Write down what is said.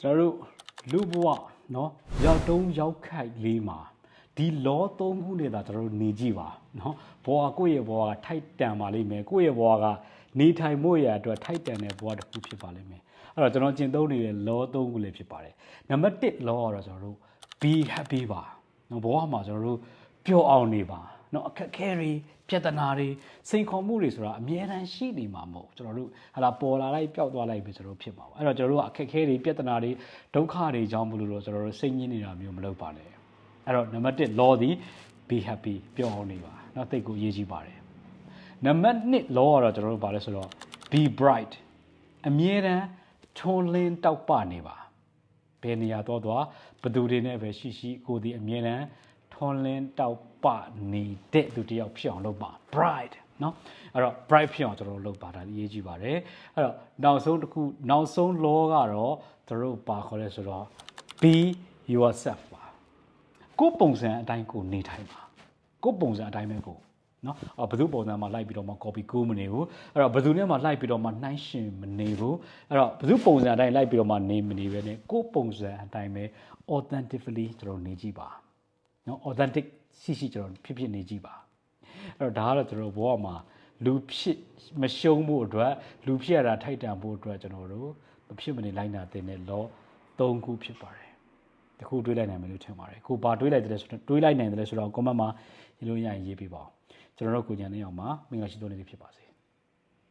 ကျွန်တော်တို့လူဘဝเนาะရောက်တုံးရောက်ခိုက်လေးမှာဒီလောသုံးခုနဲ့သာကျွန်တော်တို့နေကြည့်ပါเนาะဘဝကိုယ့်ရဲ့ဘဝကထိုက်တန်ပါလိမ့်မယ်ကိုယ့်ရဲ့ဘဝကနေထိုင်မှုရအတွက်ထိုက်တန်တဲ့ဘဝတစ်ခုဖြစ်ပါလိမ့်မယ်အဲ့တော့ကျွန်တော်ကျင့်သုံးနေတဲ့လောသုံးခုလေးဖြစ်ပါတယ်နံပါတ်1လောကတော့ကျွန်တော်တို့ be happy ပါเนาะဘဝမှာကျွန်တော်တို့ပျော်အောင်နေပါ နော်အခက်ခဲတွေပြဿနာတွေစိန်ခေါ်မှုတွေဆိုတာအများတန်းရှိနေမှာမဟုတ်ကျွန်တော်တို့ဟာလာပေါ်လာလိုက်ပျောက်သွားလိုက်ပဲကျွန်တော်တို့ဖြစ်မှာပါအဲ့တော့ကျွန်တော်တို့ကအခက်ခဲတွေပြဿနာတွေဒုက္ခတွေကြောင့်မလို့တော့ကျွန်တော်တို့စိတ်ညစ်နေတာမျိုးမလုပ်ပါနဲ့အဲ့တော့နံပါတ်1 law သည် be happy ပျော်အောင်နေပါနော်သိကိုအရေးကြီးပါတယ်နံပါတ်2 law ကတော့ကျွန်တော်တို့ဗာလဲဆိုတော့ be bright အမြဲတမ်းထွန်းလင်းတောက်ပနေပါဘယ်နေရာတော့တော့ဘသူတွေနဲ့ပဲရှိရှိကိုဒီအမြဲတမ်း ထွန်လင်းတောက်ပနေတဲ့သူတယောက်ဖြစ်အောင်လုပ်ပါ bright เนาะအဲ့တော့ bright ဖြစ်အောင်ကျွန်တော်တို့လုပ်ပါဒါအရေးကြီးပါတယ်အဲ့တော့နောက်ဆုံးတစ်ခုနောက်ဆုံး law ကတော့ကျွန်တော်တို့ပါခေါ်လဲဆိုတော့ be yourself ပါကိုယ်ပုံစံအတိုင်းကိုနေထိုင်ပါကိုယ်ပုံစံအတိုင်းပဲကိုနော်အော်ဘယ်သူပုံစံမှာလိုက်ပြီးတော့မှ copy ကူးမနေဘူးအဲ့တော့ဘယ်သူနဲ့မှလိုက်ပြီးတော့မှနှိုင်းရှင်မနေဘူးအဲ့တော့ဘယ်သူပုံစံအတိုင်းလိုက်ပြီးတော့မှနေမနေပဲနဲ့ကိုယ်ပုံစံအတိုင်းပဲ authentically ကျွန်တော်နေကြည့်ပါ နော် authentic ရှိရှိကျွန်တော်ဖြစ်ဖြစ်နေကြည့်ပါအဲ့တော့ဒါကတော့ကျွန်တော်ဘဝမှာလူဖြစ်မရှုံးဖို့အတွက်လူဖြစ်ရတာထိုက်တန်ဖို့အတွက်ကျွန်တော်တို့မဖြစ်မနေလိုက်နာတဲ့ law ၃ခုဖြစ်ပါတယ်တခုတွေးလိုက်နိုင်မယ်လို့ထင်ပါတယ်ကိုဘာတွေးလိုက်တယ်လဲဆိုတော့တွေးလိုက်နိုင်တယ်လဲဆိုတော့ comment မှာရေးလို့ရရင်ရေးပေးပါအောင်ကျွန်တော်တို့ကိုညာနေအောင်မှာမင်္ဂလာရှိသောနေ့လေးဖြစ်ပါစေ